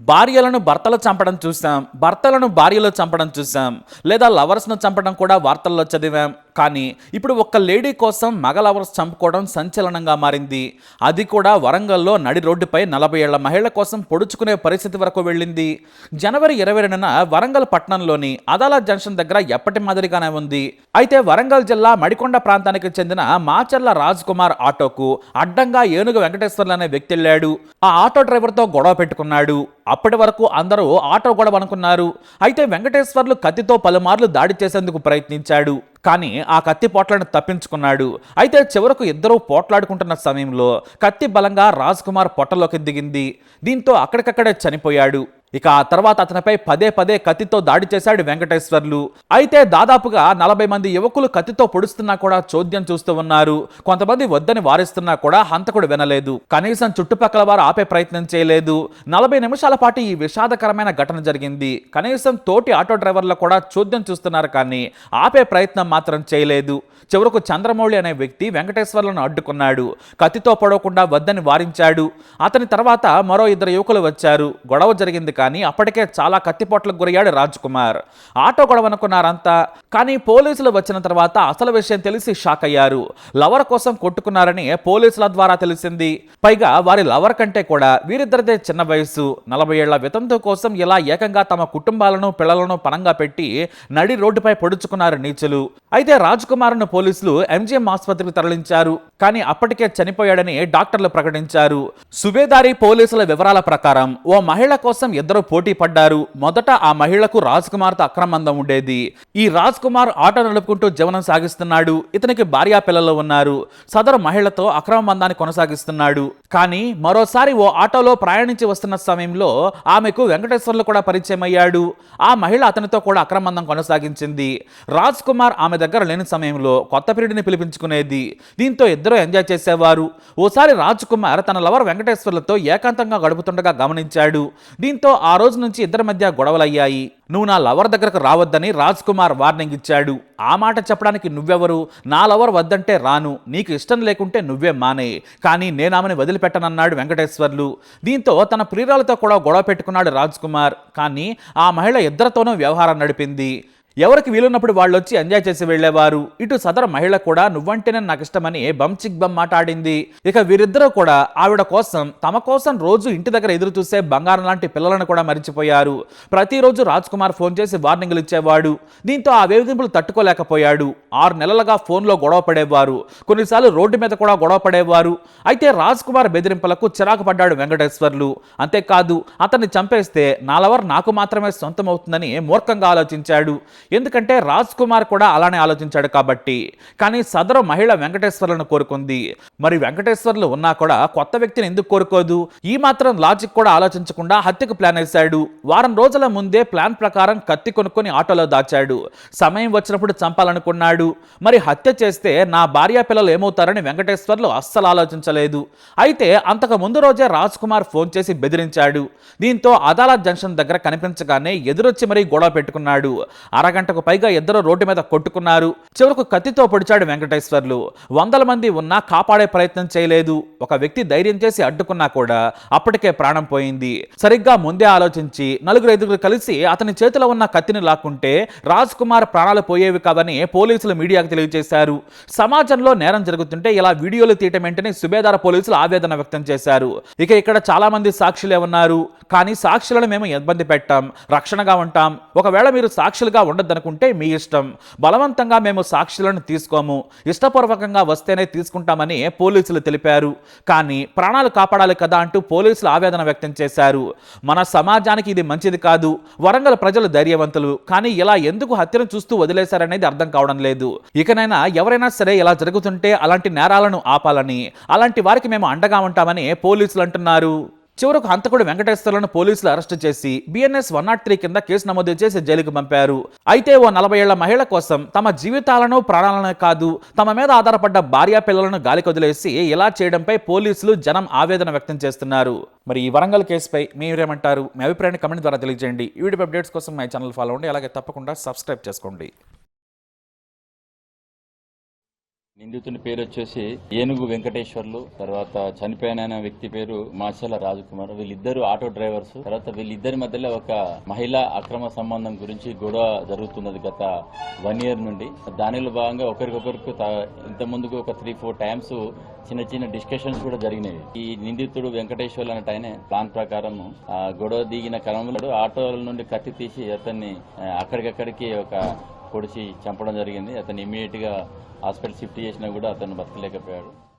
భార్యలను భర్తలు చంపడం చూసాం భర్తలను భార్యలు చంపడం చూసాం లేదా లవర్స్ను చంపడం కూడా వార్తల్లో చదివాం. కానీ ఇప్పుడు ఒక్క లేడీ కోసం మగ లవర్స్ చంపుకోవడం సంచలనంగా మారింది. అది కూడా వరంగల్లో నడి రోడ్డుపై నలభై ఏళ్ళ మహిళ కోసం పొడుచుకునే పరిస్థితి వరకు వెళ్ళింది. జనవరి ఇరవై రెండున వరంగల్ పట్టణంలోని అదాలా జంక్షన్ దగ్గర ఎప్పటి మాదిరిగానే ఉంది. అయితే వరంగల్ జిల్లా మడికొండ ప్రాంతానికి చెందిన మాచర్ల రాజ్ కుమార్ ఆటోకు అడ్డంగా ఏనుగు వెంకటేశ్వర్లు అనే వ్యక్తి వెళ్ళాడు. ఆ ఆటో డ్రైవర్తో గొడవ పెట్టుకున్నాడు. అప్పటి వరకు అందరూ ఆటో గొడవ అనుకున్నారు. అయితే వెంకటేశ్వర్లు కత్తితో పలుమార్లు దాడి చేసేందుకు ప్రయత్నించాడు. కానీ ఆ కత్తి పోట్లను తప్పించుకున్నాడు. అయితే చివరకు ఇద్దరూ పోట్లాడుకుంటున్న సమయంలో కత్తి బలంగా రాజ్ కుమార్ పొట్టలోకి దిగింది. దీంతో అక్కడికక్కడే చనిపోయాడు. ఇక ఆ తర్వాత అతనిపై పదే పదే కత్తితో దాడి చేశాడు వెంకటేశ్వర్లు. అయితే దాదాపుగా నలభై మంది యువకులు కత్తితో పొడుస్తున్నా కూడా చోద్యం చూస్తూ ఉన్నారు. కొంతమంది వద్దని వారిస్తున్నా కూడా హంతకుడు వినలేదు. కనీసం చుట్టుపక్కల వారు ఆపే ప్రయత్నం చేయలేదు. నలభై నిమిషాల పాటు ఈ విషాదకరమైన ఘటన జరిగింది. కనీసం తోటి ఆటో డ్రైవర్లు కూడా చోద్యం చూస్తున్నారు కానీ ఆపే ప్రయత్నం మాత్రం చేయలేదు. చివరకు చంద్రమౌళి అనే వ్యక్తి వెంకటేశ్వర్లను అడ్డుకున్నాడు. కత్తితో పొడవకుండా వద్దని వారించాడు. అతని తర్వాత మరో ఇద్దరు యువకులు వచ్చారు. గొడవ జరిగింది కానీ అప్పటికే చాలా కత్తిపోట్లకు గురయ్యాడు రాజ్ కుమార్ ఆటో గొడవనుకున్నారంతా కానీ పోలీసులు వచ్చిన తర్వాత అసలు విషయం తెలిసి షాక్ అయ్యారు. లవర్ కోసం కొట్టుకున్నారని పోలీసుల ద్వారా తెలిసింది. పైగా వారి లవర్ కంటే కూడా వీరిద్దరిదే చిన్న వయసు నలభై ఏళ్ళ వితంతు కోసం ఇలా ఏకంగా తమ కుటుంబాలను పిల్లలను పణంగా పెట్టి నడి రోడ్డుపై పొడుచుకున్నారు నీచులు. అయితే రాజ్ కుమార్ను పోలీసులు ఎంజీఎం ఆసుపత్రికి తరలించారు. కానీ అప్పటికే చనిపోయాడని డాక్టర్లు ప్రకటించారు. సుబేదారి పోలీసుల వివరాల ప్రకారం ఓ మహిళ కోసం ఇద్దరు పోటీ పడ్డారు. మొదట ఆ మహిళకు రాజ్ కుమార్తో అక్రమందం ఉండేది. ఈ రాజ్ కుమార్ ఆటో నడుపుకుంటూ జీవనం సాగిస్తున్నాడు. ఇతనికి భార్యా పిల్లలు ఉన్నారు. సదరు మహిళతో అక్రమ బంధాన్ని కొనసాగిస్తున్నాడు. కానీ మరోసారి ఓ ఆటోలో ప్రయాణించి వస్తున్న సమయంలో ఆమెకు వెంకటేశ్వర్లు కూడా పరిచయం అయ్యాడు. ఆ మహిళ అతనితో కూడా అక్రమందం కొనసాగించింది. రాజ్ కుమార్ ఆమె దగ్గర లేని సమయంలో కొత్త పీరియడ్ని పిలిపించుకునేది. దీంతో ఇద్దరు ఎంజాయ్ చేసేవారు. ఓసారి రాజ్ కుమార్ తన లవర్ వెంకటేశ్వర్లతో ఏకాంతంగా గడుపుతుండగా గమనించాడు. దీంతో ఆ రోజు నుంచి ఇద్దరి మధ్య గొడవలయ్యాయి. నువ్వు నా లవర్ దగ్గరకు రావద్దని రాజ్ కుమార్ వార్నింగ్ ఇచ్చాడు. ఆ మాట చెప్పడానికి నువ్వెవరు? నా లవర్ వద్దంటే రాను. నీకు ఇష్టం లేకుంటే నువ్వే మానే. కానీ నేను ఆమెను వదిలిపెట్టనన్నాడు వెంకటేశ్వర్లు. దీంతో తన ప్రియురాలతో కూడా గొడవ పెట్టుకున్నాడు రాజ్ కుమార్ కానీ ఆ మహిళ ఇద్దరితోనూ వ్యవహారం నడిపింది. ఎవరికి వీలున్నప్పుడు వాళ్ళు వచ్చి ఎంజాయ్ చేసి వెళ్ళేవారు. ఇటు సదరు మహిళ కూడా నువ్వంటేనే నాకు ఇష్టమని బంచిక్ బమ్ మాట్లాడింది. ఇక వీరిద్దరూ కూడా ఆవిడ కోసం తమ కోసం రోజు ఇంటి దగ్గర ఎదురు చూసే బంగారం లాంటి పిల్లలను కూడా మరిచిపోయారు. ప్రతిరోజు రాజ్ కుమార్ ఫోన్ చేసి వార్నింగ్లు ఇచ్చేవాడు. దీంతో ఆ వేధింపులు తట్టుకోలేకపోయాడు. ఆరు నెలలుగా ఫోన్లో గొడవ పడేవారు. కొన్నిసార్లు రోడ్డు మీద కూడా గొడవ పడేవారు. అయితే రాజ్ కుమార్ బెదిరింపులకు చిరాకు పడ్డాడు వెంకటేశ్వర్లు. అంతేకాదు అతన్ని చంపేస్తే నాలవర్ నాకు మాత్రమే సొంతమవుతుందని మూర్ఖంగా ఆలోచించాడు. ఎందుకంటే రాజ్ కుమార్ కూడా అలానే ఆలోచించాడు కాబట్టి. కానీ సదరు మహిళ వెంకటేశ్వర్లను కోరుకుంది. మరి వెంకటేశ్వర్లు ఉన్నా కూడా కొత్త వ్యక్తిని ఎందుకు కోరుకోదు? ఈ మాత్రం లాజిక్ కూడా ఆలోచించకుండా హత్యకు ప్లాన్ వేశాడు. వారం రోజుల ముందే ప్లాన్ ప్రకారం కత్తి కొనుక్కొని ఆటోలో దాచాడు. సమయం వచ్చినప్పుడు చంపాలనుకున్నాడు. మరి హత్య చేస్తే నా భార్య పిల్లలు ఏమవుతారని వెంకటేశ్వర్లు అస్సలు ఆలోచించలేదు. అయితే అంతకు ముందు రోజే రాజ్ కుమార్ ఫోన్ చేసి బెదిరించాడు. దీంతో అదాలత్ జంక్షన్ దగ్గర కనిపించగానే ఎదురొచ్చి మరీ గొడవ పెట్టుకున్నాడు. అరగంటకు పైగా ఇద్దరు రోడ్డు మీద కొట్టుకున్నారు. చివరకు కత్తితో పొడిచాడు వెంకటేశ్వర్లు. వందల మంది ఉన్నా కాపాడే ప్రయత్నం చేయలేదు. ఒక వ్యక్తి ధైర్యం చేసి అడ్డుకున్నా కూడా అప్పటికే ప్రాణం పోయింది. సరిగ్గా ముందే ఆలోచించి నలుగురు ఐదుగురు కలిసి అతని చేతిలో ఉన్న కత్తిని లాక్కుంటే రాజ్ కుమార్ ప్రాణాలు పోయేవి కాదని పోలీసులు మీడియాకు తెలియజేశారు. సమాజంలో నేరం జరుగుతుంటే ఇలా వీడియోలు తీయటం ఏంటని సుబేదార పోలీసులు ఆవేదన వ్యక్తం చేశారు. ఇక ఇక్కడ చాలా మంది సాక్షులే ఉన్నారు. కానీ సాక్షులను మేము ఇబ్బంది పెట్టాం. రక్షణగా ఉంటాం. ఒకవేళ మీరు సాక్షులుగా ఉండొద్దనుకుంటే మీ ఇష్టం. బలవంతంగా మేము సాక్షులను తీసుకోము. ఇష్టపూర్వకంగా వస్తేనే తీసుకుంటామని పోలీసులు తెలిపారు. కానీ ప్రాణాలు కాపాడాలి కదా అంటూ పోలీసులు ఆవేదన వ్యక్తం చేశారు. మన సమాజానికి ఇది మంచిది కాదు. వరంగల్ ప్రజలు ధైర్యవంతులు. కానీ ఇలా ఎందుకు హత్యను చూస్తూ వదిలేశారనేది అర్థం కావడం లేదు. ఇకనైనా ఎవరైనా సరే ఇలా జరుగుతుంటే అలాంటి నేరాలను ఆపాలని అలాంటి వారికి మేము అండగా ఉంటామని పోలీసులు అంటున్నారు. చివరకు హంతకుడు వెంకటేశ్వర్లను పోలీసులు అరెస్టు చేసి బిఎన్ఎస్ వన్ నాట్ త్రీ కింద కేసు నమోదు చేసి జైలుకు పంపారు. అయితే ఓ నలభై ఏళ్ళ మహిళ కోసం తమ జీవితాలను ప్రాణాలను కాదు తమ మీద ఆధారపడ్డ భార్యా పిల్లలను గాలికి వదిలేసి ఇలా చేయడంపై పోలీసులు జనం ఆవేదన వ్యక్తం చేస్తున్నారు. మరి ఈ వరంగల్ కేసుపై మీరేమంటారు మీ అభిప్రాయాన్ని కమెంట్ ద్వారా తెలియజేయండి. ఈ వీడియో అప్డేట్స్ కోసం మై ఛానల్ ఫాలో అవ్వండి. అలాగే తప్పకుండా సబ్స్క్రైబ్ చేసుకోండి. నిందితుని పేరు వచ్చేసి ఏనుగు వెంకటేశ్వర్లు తర్వాత చనిపోయిన వ్యక్తి పేరు మాచల రాజకుమార్. వీళ్ళిద్దరు ఆటో డ్రైవర్స్. తర్వాత వీళ్ళిద్దరి మధ్యలో ఒక మహిళా అక్రమ సంబంధం గురించి గొడవ జరుగుతున్నది గత వన్ ఇయర్ నుండి. దానిలో భాగంగా ఒకరికొకరికి ఇంత ముందుకు ఒక త్రీ ఫోర్ టైమ్స్ చిన్న చిన్న డిస్కషన్స్ కూడా జరిగినవి ఈ నిందితుడు వెంకటేశ్వర్లు అన్నట్టు ఆయన ప్లాన్ ప్రకారం ఆ, గొడవ దిగిన క్రమంలో ఆటోల నుండి కత్తి తీసి అతన్ని అక్కడికక్కడికి ఒక పొడిచి చంపడం జరిగింది. అతను ఇమీడియట్గా హాస్పిటల్ షిఫ్ట్ చేసినా కూడా అతను బతకలేకపోయాడు.